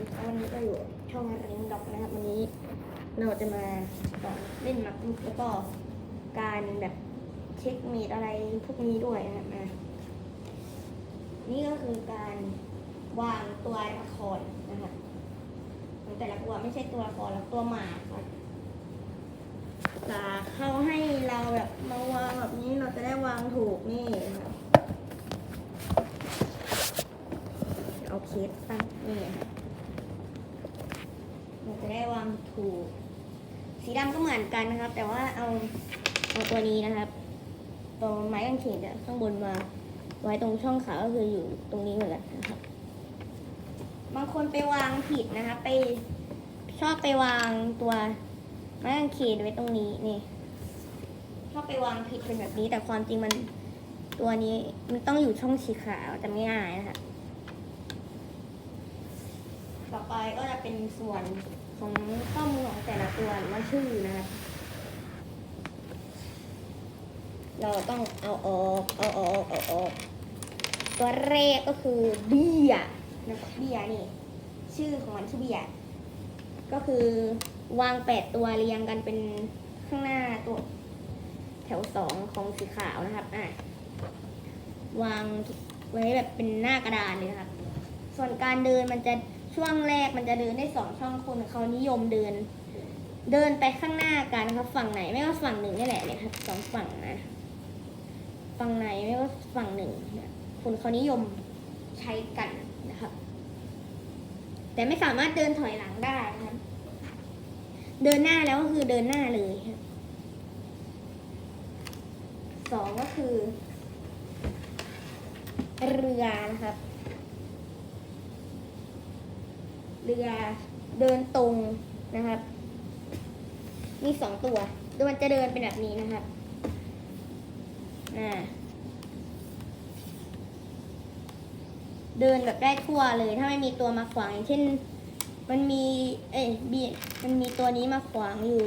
วันนี้ก็อยู่ช่องริงด็อกนะครับวันนี้เราจะมาสอนเล่นหมากรุกแล้วก็การแบบเช็คเมดอะไรพวกนี้ด้วยนะครับมานี่ก็คือการวางตัวละครนะครับของแต่ละตัวไม่ใช่ตัวละครแล้วตัวหมาครับจะเข้าให้เราแบบมาวางแบบนี้เราจะได้วางถูกนี่เอาเคสตั้งนี่ค่ะ ได้วางถูก สีดำก็เหมือนกันนะครับ แต่ว่าเอาเอาตัวนี้นะครับ ตัวไม้กางเขนจะข้างบนมา ไว้ตรงช่องขาก็คืออยู่ตรงนี้เหมือนกันนะครับ บางคนไปวางผิดนะครับ ไปชอบไปวางตัวไม้กางเขนไว้ตรงนี้นี่ชอบไปวางผิดเป็นแบบนี้ แต่ความจริงมันตัวนี้มันต้องอยู่ช่องสีขาวจะไม่ง่ายนะคะต่อไปก็จะเป็นส่วน ของข้อมูลของแต่ละตัวหรือว่าชื่อนะครับ เราต้องเอาออกเอาออกเอาออกตัวแรกก็คือเบียนะครับเบียนี่ ชื่อของมันชื่อเบียก็คือวางแปดตัวเรียงกันเป็นข้างหน้าตัว แถวสองของสีขาวนะครับอะวางไว้แบบเป็นหน้ากระดานเลยนะครับ ส่วนการเดินมันจะ ช่วงแรกมันจะเดินได้สองช่องคนเขานิยมเดิน เดินไปข้างหน้ากันครับ ฝั่งไหนไม่ว่าฝั่งหนึ่งนี่แหละเนี่ยครับสองฝั่งนะฝั่งไหนไม่ว่าฝั่งหนึ่งเนี่ยคนเขานิยมใช้กันนะครับ แต่ไม่สามารถเดินถอยหลังได้นะครับ เดินหน้าแล้วก็คือเดินหน้าเลยสองก็คือ เรือนะครับ เรือเดินตรงนะครับ มีสองตัวดยมันจะเดินเป็นแบบนี้นะครับอ่าเดินแบบได้ทั่วเลย ถ้าไม่มีตัวมาขวางอย่างเช่น มันมี เอ้ยบีมันมีตัวนี้มาขวางอยู่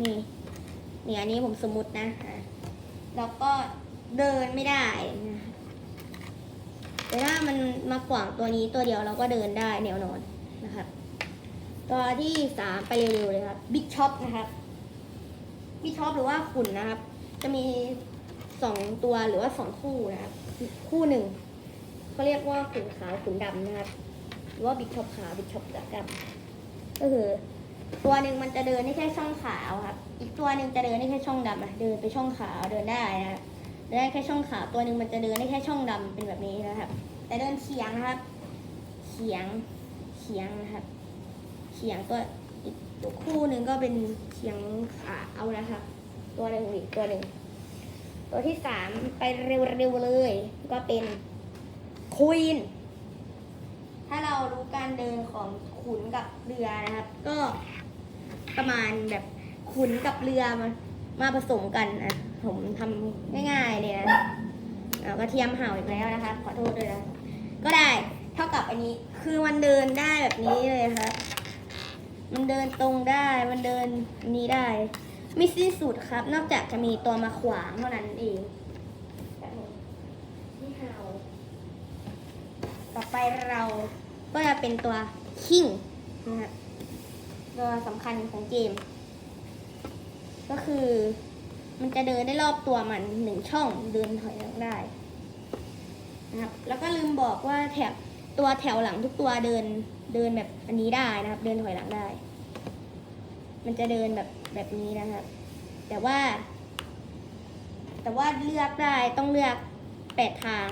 นี่นี่อันนี้ผมสมมตินะอะแล้วก็เดินไม่ได้นะแต่ถ้ามันมาขวางตัวนี้ตัวเดียวเราก็เดินได้แนวนอน นะครับ ตัวที่สามไปเร็วๆเลยครับบิ๊กช็อปนะครับบิ๊กช็อปหรือว่าขุนนะครับ จะมีสองตัวหรือว่าสองคู่นะครับ คู่หนึ่งเขาเรียกว่าขุนขาวขุนดำนะครับ หรือว่าบิ๊กช็อปขาวบิ๊กช็อปดำก็คือ ตัวหนึ่งมันจะเดินได้แค่ช่องขาวครับ อีกตัวหนึ่งจะเดินได้แค่ช่องดำอะเดินไปช่องขาวเดินได้นะครับเดินได้แค่ช่องขาวตัวหนึ่งมันจะเดินได้แค่ช่องดำเป็นแบบนี้นะครับ แต่เดินเฉียงนะครับเฉียง เฉียงนะครับเฉียงตัวอีกตัวคู่หนึ่งก็เป็นเฉียงขาเอานะครับ ตัวหนึ่งอีกตัวหนึ่งตัวที่สามไปเร็วๆเลย ก็เป็นควีนถ้าเรารู้การเดินของขุนกับเรือนะครับ ก็ประมาณแบบขุนกับเรือมามาผสมกันอะผมทำง่ายๆเลยนะเอากระเทียมเห่าอีกแล้วนะคะขอโทษด้วยนะก็ได้ เท่ากับอันนี้ คือมันเดินได้แบบนี้เลยครับ มันเดินตรงได้ มันเดินนี้ได้ ไม่สิ้นสุดครับ นอกจากจะมีตัวมาขวางเท่านั้นเองต่อไปเราก็จะเป็นตัวคิงนะครับตัวสำคัญของเกม ก็คือมันจะเดินได้รอบตัวมันหนึ่งช่องเดินถอยหลังได้นะครับแล้วก็ลืมบอกว่าแถบ ตัวแถวหลังทุกตัวเดินเดินแบบอันนี้ได้นะครับ เดินถอยหลังได้ มันจะเดินแบบแบบนี้นะครับ แต่ว่า แต่ว่าเลือกได้ต้องเลือกแปดทาง